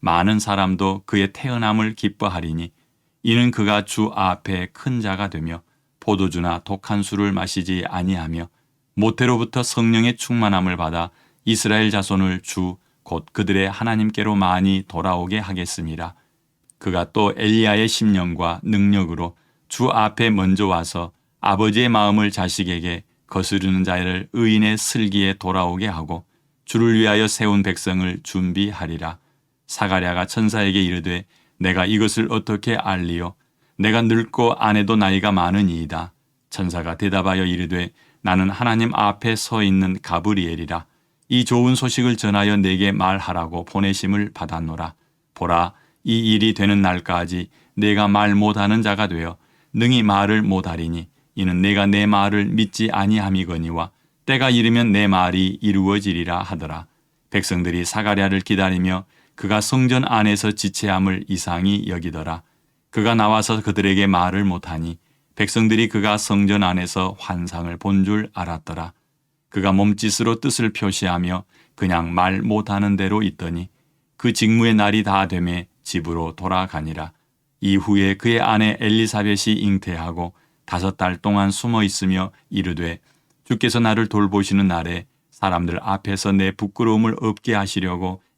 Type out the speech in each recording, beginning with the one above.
많은 사람도 그의 태어남을 기뻐하리니 이는 그가 주 앞에 큰 자가 되며 포도주나 독한 술을 마시지 아니하며 모태로부터 성령의 충만함을 받아 이스라엘 자손을 주 곧 그들의 하나님께로 많이 돌아오게 하겠습니다. 그가 또 엘리야의 심령과 능력으로 주 앞에 먼저 와서 아버지의 마음을 자식에게 거스르는 자를 의인의 슬기에 돌아오게 하고 주를 위하여 세운 백성을 준비하리라. 사가랴가 천사에게 이르되 내가 이것을 어떻게 알리요? 내가 늙고 아내도 나이가 많으니이다. 천사가 대답하여 이르되 나는 하나님 앞에 서 있는 가브리엘이라. 이 좋은 소식을 전하여 내게 말하라고 보내심을 받았노라. 보라, 이 일이 되는 날까지 내가 말 못하는 자가 되어 능히 말을 못하리니 이는 내가 내 말을 믿지 아니함이거니와 때가 이르면 내 말이 이루어지리라 하더라. 백성들이 사가랴를 기다리며 그가 성전 안에서 지체함을 이상히 여기더라. 그가 나와서 그들에게 말을 못하니 백성들이 그가 성전 안에서 환상을 본 줄 알았더라. 그가 몸짓으로 뜻을 표시하며 그냥 말 못하는 대로 있더니 그 직무의 날이 다 되매 집으로 돌아가니라. 이후에 그의 아내 엘리사벳이 잉태하고 다섯 달 동안 숨어 있으며 이르되 주께서 나를 돌보시는 날에 사람들 앞에서 내 부끄러움을 없게 하시려고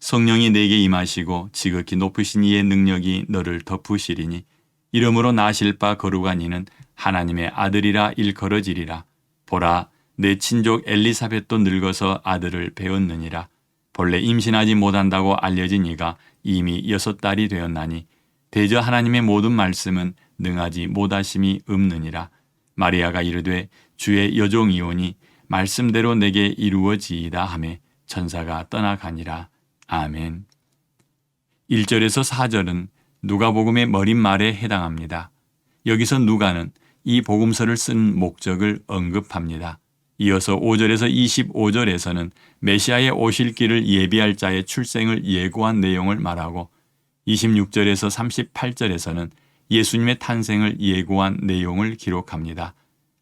성령이 내게 임하시고 지극히 높으신 이의 능력이 너를 덮으시리니 이름으로 나실 바 거룩한 이는 하나님의 아들이라 일컬어지리라. 보라, 내 친족 엘리사벳도 늙어서 아들을 배웠느니라. 본래 임신하지 못한다고 알려진 이가 이미 여섯 달이 되었나니 대저 하나님의 모든 말씀은 능하지 못하심이 없느니라. 마리아가 이르되 주의 여종이오니 말씀대로 내게 이루어지이다 하매 천사가 떠나가니라. 아멘. 1절에서 4절은 누가복음의 머릿말에 해당합니다. 여기서 누가는 이 복음서를 쓴 목적을 언급합니다. 이어서 5절에서 25절에서는 메시아의 오실 길을 예비할 자의 출생을 예고한 내용을 말하고 26절에서 38절에서는 예수님의 탄생을 예고한 내용을 기록합니다.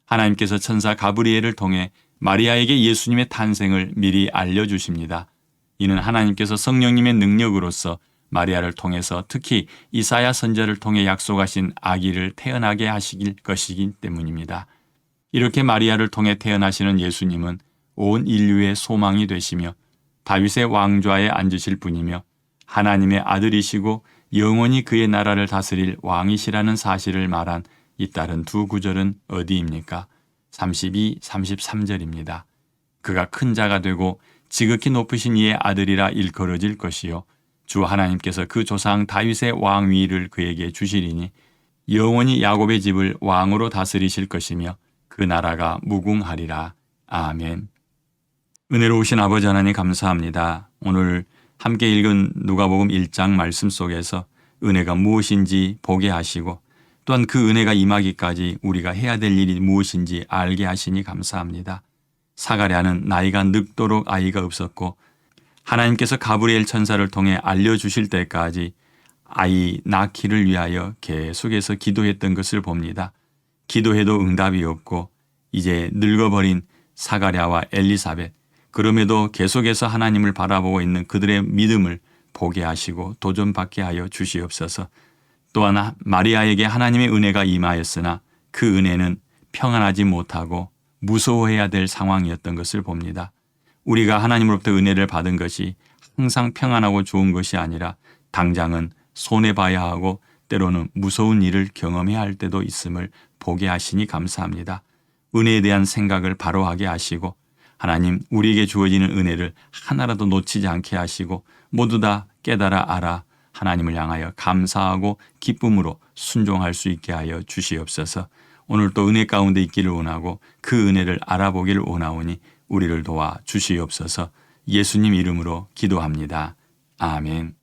하나님께서 천사 가브리엘을 통해 마리아에게 예수님의 탄생을 미리 알려주십니다. 이는 하나님께서 성령님의 능력으로서 마리아를 통해서 특히 이사야 선자를 통해 약속하신 아기를 태어나게 하시길 것이기 때문입니다. 이렇게 마리아를 통해 태어나시는 예수님은 온 인류의 소망이 되시며 다윗의 왕좌에 앉으실 분이며 하나님의 아들이시고 영원히 그의 나라를 다스릴 왕이시라는 사실을 말한 이 다른 두 구절은 어디입니까? 32, 33절입니다. 그가 큰 자가 되고 지극히 높으신 이의 아들이라 일컬어질 것이요 주 하나님께서 그 조상 다윗의 왕위를 그에게 주시리니 영원히 야곱의 집을 왕으로 다스리실 것이며 그 나라가 무궁하리라. 아멘. 은혜로우신 아버지 하나님 감사합니다. 오늘 함께 읽은 누가복음 1장 말씀 속에서 은혜가 무엇인지 보게 하시고 또한 그 은혜가 임하기까지 우리가 해야 될 일이 무엇인지 알게 하시니 감사합니다. 사가랴는 나이가 늙도록 아이가 없었고 하나님께서 가브리엘 천사를 통해 알려주실 때까지 아이 낳기를 위하여 계속해서 기도했던 것을 봅니다. 기도해도 응답이 없고 이제 늙어버린 사가랴와 엘리사벳 그럼에도 계속해서 하나님을 바라보고 있는 그들의 믿음을 보게 하시고 도전받게 하여 주시옵소서. 또한 마리아에게 하나님의 은혜가 임하였으나 그 은혜는 평안하지 못하고 무서워해야 될 상황이었던 것을 봅니다. 우리가 하나님으로부터 은혜를 받은 것이 항상 평안하고 좋은 것이 아니라 당장은 손해봐야 하고 때로는 무서운 일을 경험해야 할 때도 있음을 보게 하시니 감사합니다. 은혜에 대한 생각을 바로 하게 하시고 하나님 우리에게 주어지는 은혜를 하나라도 놓치지 않게 하시고 모두 다 깨달아 알아 하나님을 향하여 감사하고 기쁨으로 순종할 수 있게 하여 주시옵소서. 오늘 또 은혜 가운데 있기를 원하고 그 은혜를 알아보기를 원하오니 우리를 도와 주시옵소서. 예수님 이름으로 기도합니다. 아멘.